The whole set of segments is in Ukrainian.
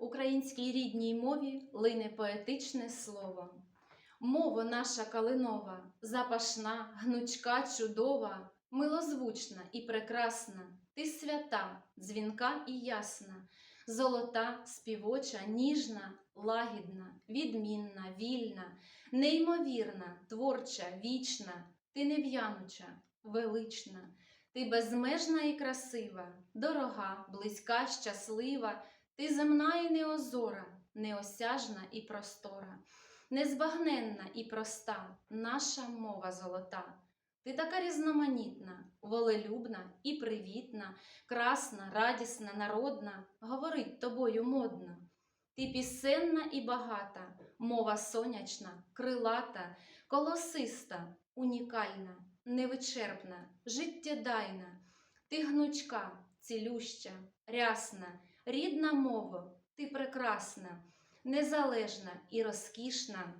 Українській рідній мові лине поетичне слово. Мова наша калинова, запашна, гнучка, чудова, милозвучна і прекрасна, ти свята, дзвінка і ясна, золота, співоча, ніжна, лагідна, відмінна, вільна, неймовірна, творча, вічна, ти нев'януча, велична, ти безмежна і красива, дорога, близька, щаслива, ти земна і неозора, неосяжна і простора, незбагненна і проста, наша мова золота. Ти така різноманітна, волелюбна і привітна, красна, радісна, народна, говорить тобою модно. Ти пісенна і багата, мова сонячна, крилата, колосиста, унікальна, невичерпна, життєдайна. Ти гнучка, цілюща, рясна, рідна мова, ти прекрасна, незалежна і розкішна,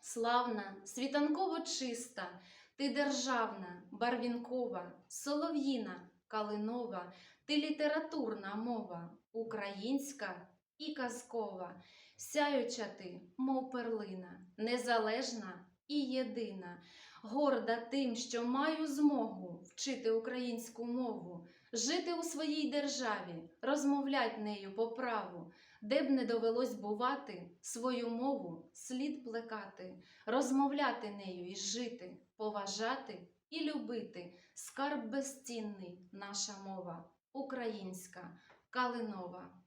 славна, світанково чиста, ти державна, барвінкова, солов'їна, калинова, ти літературна мова, українська і казкова, сяюча ти, мов перлина, незалежна і єдина, горда тим, що маю змогу вчити українську мову, жити у своїй державі, розмовлять нею по праву, де б не довелось бувати, свою мову слід плекати, розмовляти нею і жити, поважати і любити. Скарб безцінний наша мова, українська, калинова.